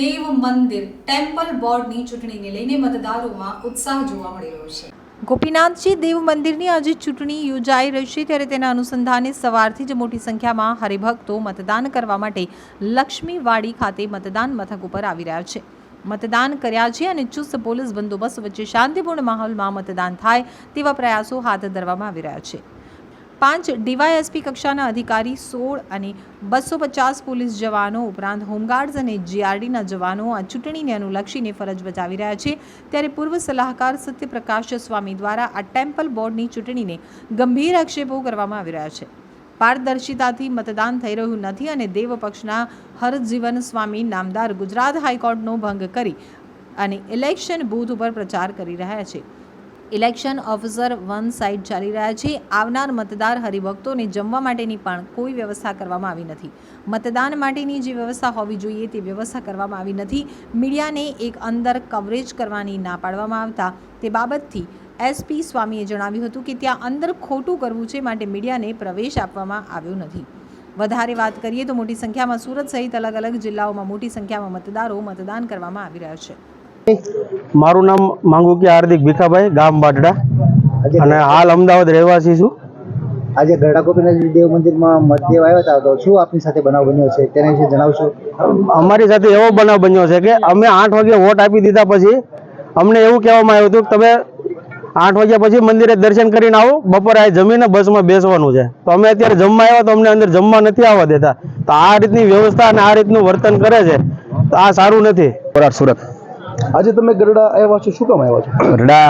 દેવ મંદિર, ટેમ્પલ બોર્ડની ચૂંટણીને લઈને મતદારોમાં ઉત્સાહ જોવા મળી રહ્યો છે. ગોપીનાથજી દેવ મંદિરની આજે ચૂંટણી યોજાઈ રહી છે ત્યારે તેના અનુસંધાને સવારથી જ મોટી સંખ્યામાં હરિભક્તો મતદાન કરવા માટે લક્ષ્મીવાડી ખાતે મતદાન મથક ઉપર આવી રહ્યા છે. મતદાન કર્યા છે અને ચુસ્ત પોલીસ બંદોબસ્ત વચ્ચે શાંતિપૂર્ણ માહોલમાં મતદાન થાય તેવા પ્રયાસો હાથ ધરવામાં આવી રહ્યા છે. પાંચ ડીવાયએસપી કક્ષાના અધિકારી સોળ અને બસો પચાસ પોલીસ જવાનો ઉપરાંત હોમગાર્ડ્સ અને જીઆરડીના જવાનો આ ચૂંટણીને અનુલક્ષીને ફરજ બજાવી રહ્યા છે. ત્યારે પૂર્વ સલાહકાર સત્યપ્રકાશ સ્વામી દ્વારા આ ટેમ્પલ બોર્ડની ચૂંટણીને ગંભીર આક્ષેપો કરવામાં આવી રહ્યા છે. પારદર્શિતાથી મતદાન થઈ રહ્યું નથી અને દેવપક્ષના હરજીવન સ્વામી નામદાર ગુજરાત હાઈકોર્ટનો ભંગ કરી અને ઇલેક્શન બૂથ ઉપર પ્રચાર કરી રહ્યા છે. ઇલેક્શન ઓફિસર વન સાઇડ ચાલી રહ્યા છે. આવનાર મતદાર હરિભક્તોને જમવા માટેની પણ કોઈ વ્યવસ્થા કરવામાં આવી નથી. મતદાન માટેની જે વ્યવસ્થા હોવી જોઈએ તે વ્યવસ્થા કરવામાં આવી નથી. મીડિયાને એક અંદર કવરેજ કરવાની ના પાડવામાં આવતા તે બાબતથી એસપી સ્વામીએ જણાવ્યું હતું કે ત્યાં અંદર ખોટું કરવું છે માટે મીડિયાને પ્રવેશ આપવામાં આવ્યો નથી. વધારે વાત કરીએ તો મોટી સંખ્યામાં સુરત સહિત અલગ અલગ જિલ્લાઓમાં મોટી સંખ્યામાં મતદારો મતદાન કરવામાં આવી રહ્યા છે. મારું નામ માંગુકિયા હાર્દિક ભીખાભાઈ ગામ બાટડા. અને હાલ અમદાવાદ રહેવાસી છું. આજે ગરડા ગોપીનાથ દેવ મંદિરમાં મતદેવ આવ્યા હતા તો શું આપની સાથે બનાવ બન્યો છે? તેના વિશે જણાવશો? અમારી સાથે એવો બનાવ બન્યો છે કે અમે આઠ વાગે વોટ આપી દીધા પછી અમને એવું કહેવામાં આવ્યું હતું કે તમે આઠ વાગ્યા પછી મંદિરે દર્શન કરીને આવો બપોરે આ જમીને બસમાં બેસવાનું છે. તો અમે અત્યારે જમવા આવ્યા તો અમને અંદર જમવા નથી આવવા દેતા. તો આ રીતની વ્યવસ્થા અને આ રીતનું વર્તન કરે છે. તો આ સારું નથી. સુરત. આજે તમે ગરડા આવ્યા છો, શું કામ આવ્યા છો? ગરડા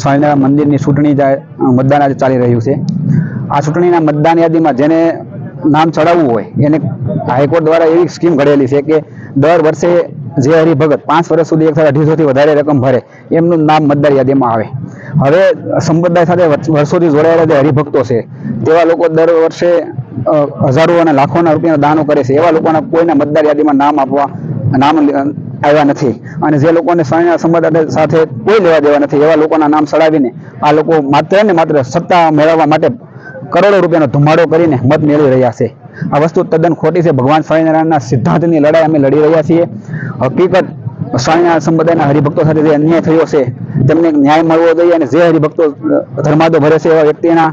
સ્વામિનારાયણ મંદિરની ચૂંટણી મતદાન આજે ચાલી રહ્યું છે. આ ચૂંટણીના મતદાન યાદીમાં જેને નામ ચડાવવું હોય, એને હાઈકોર્ટ દ્વારા એવી સ્કીમ ઘડેલી છે કે દર વર્ષે જે હરિભગત પાંચ વર્ષ સુધી એક અઢીસોથી વધારે રકમ ભરે, એમનું નામ મતદાર યાદીમાં આવે. હવે સંપ્રદાય સાથે વર્ષોથી જોડાયેલા જે હરિભક્તો છે, તેવા લોકો દર વર્ષે હજારો અને લાખોના રૂપિયાના દાનો કરે છે, એવા લોકોના કોઈના મતદાર યાદીમાં નામ આપવા, નામ આવ્યા નથી. અને જે લોકોને સ્વામિનારાયણ સંપ્રદાય સાથે કોઈ લેવા દેવા નથી, એવા લોકોના નામ ચડાવીને આ લોકો માત્ર ને માત્ર સત્તા મેળવવા માટે કરોડો રૂપિયાનો ધુમાડો કરીને મત મેળવી રહ્યા છે. આ વસ્તુ તદ્દન ખોટી છે. ભગવાન સ્વામિનારાયણના સિદ્ધાંતની લડાઈ અમે લડી રહ્યા છીએ. હકીકત સ્વામિનારાયણ સંપ્રદાયના હરિભક્તો સાથે જે અન્યાય થયો છે, તેમને ન્યાય મળવો જોઈએ અને જે હરિભક્તો ધર્માદો ભરે છે એવા વ્યક્તિના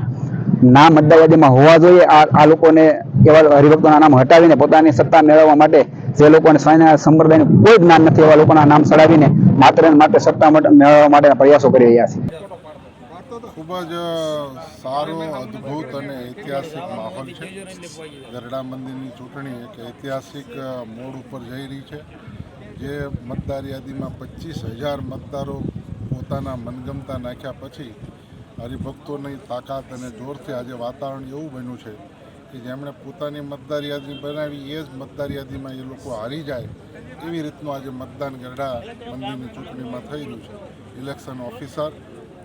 નામ મતદાર હોવા જોઈએ. આ લોકોને એવા હરિભક્તોના નામ હટાવીને પોતાની સત્તા મેળવવા માટે જે લોકોને સ્વામિનારાયણ સંપ્રદાયનું કોઈ જ્ઞાન નથી, એવા લોકોના નામ ચડાવીને માત્ર ને માત્ર સત્તા મેળવવા માટેના પ્રયાસો કરી રહ્યા છે. ખૂબ જ સારો, અદ્ભુત અને ઐતિહાસિક માહોલ છે. ગરડા મંદિરની ચૂંટણી એક ઐતિહાસિક મોડ ઉપર જઈ રહી છે, જે મતદાર યાદીમાં પચીસ હજાર મતદારો પોતાના મનગમતા નાખ્યા પછી હરિભક્તોની તાકાત અને જોરથી આજે વાતાવરણ એવું બન્યું છે કે જેમણે પોતાની મતદાર યાદી બનાવી, એ જ મતદાર યાદીમાં એ લોકો હારી જાય. એવી રીતનું આજે મતદાન ગરડા મંદિરની ચૂંટણીમાં થઈ રહ્યું છે. ઇલેક્શન ઓફિસર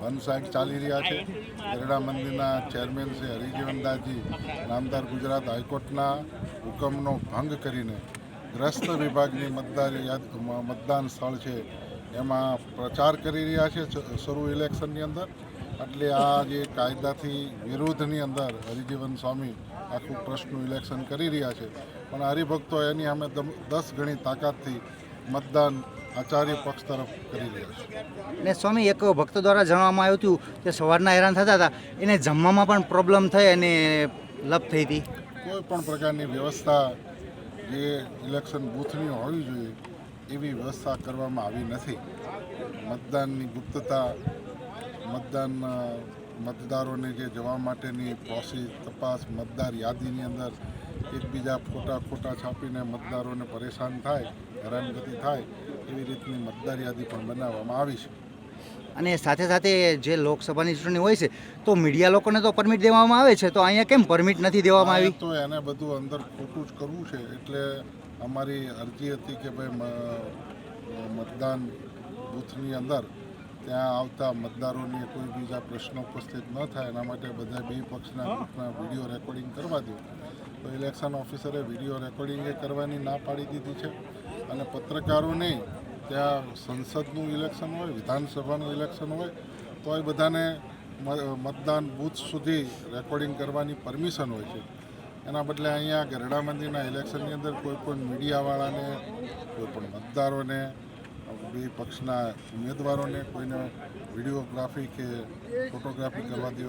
વન સાઇડ ચાલી રહ્યા છે. ગરડા મંદિરના ચેરમેન છે હરિજીવનદાસજી નામદાર ગુજરાત હાઈકોર્ટના હુકમનો ભંગ કરીને ગ્રસ્ત વિભાગની મતદાર યાદ, મતદાન સ્થળ છે. એમાં પ્રચાર કરી રહ્યા છે શરૂ ઇલેક્શનની અંદર. એટલે આ જે કાયદાથી વિરુદ્ધની અંદર હરિજીવન સ્વામી આખું ટ્રસ્ટનું ઇલેક્શન કરી રહ્યા છે. પણ હરિભક્તો એની અમે દસ ગણી તાકાતથી મતદાન આચાર્ય પક્ષ તરફ કરી રહ્યા છે. અને સ્વામી એક ભક્ત દ્વારા જણાવવામાં આવ્યું હતું કે સવારના હેરાન થતા હતા. એને જમવામાં પણ પ્રોબ્લેમ થઈ અને લપ થઈ હતી. કોઈ પણ પ્રકારની વ્યવસ્થા જે ઇલેક્શન બૂથની હોવી જોઈએ એવી વ્યવસ્થા કરવામાં આવી નથી. મતદાનની ગુપ્તતા મતદાન મતદારોને જે જવા માટેની પ્રોસેસ તપાસ મતદાર યાદીની અંદર એકબીજા ફોટા ફોટા છાપીને મતદારોને પરેશાન થાય હેરાનગતિ થાય એવી રીતની મતદાર યાદી પણ બનાવવામાં આવી છે. અને સાથે સાથે જે લોકસભાની ચૂંટણી હોય છે તો મીડિયા લોકોને તો પરમિટ દેવામાં આવે છે તો અહીંયા કેમ પરમિટ નથી દેવામાં આવી? તો એને બધું અંદર ખોટું જ કરવું છે એટલે અમારી અરજી હતી કે ભાઈ મતદાન બૂથની અંદર ત્યાં આવતા મતદારોની કોઈ બીજા પ્રશ્નો ઉપસ્થિત ન થાય એના માટે બધા બે પક્ષના ગ્રુપના વીડિયો રેકોર્ડિંગ કરવા દો. તો ઇલેક્શન ઓફિસરે વીડિયો રેકોર્ડિંગ એ કરવાની ના પાડી દીધી છે અને પત્રકારોને ત્યાં સંસદનું ઇલેક્શન હોય વિધાનસભાનું ઇલેક્શન હોય તો એ બધાને મ- મતદાન બૂથ સુધી રેકોર્ડિંગ કરવાની પરમિશન હોય છે. એના બદલે અહીંયા ગરડા મંદિરના ઇલેક્શનની અંદર કોઈ પણ મીડિયાવાળાને કોઈ પણ મતદારોને બે પક્ષના ઉમેદવારોને કોઈને વિડીયોગ્રાફી કે ફોટોગ્રાફી કરવા દેવા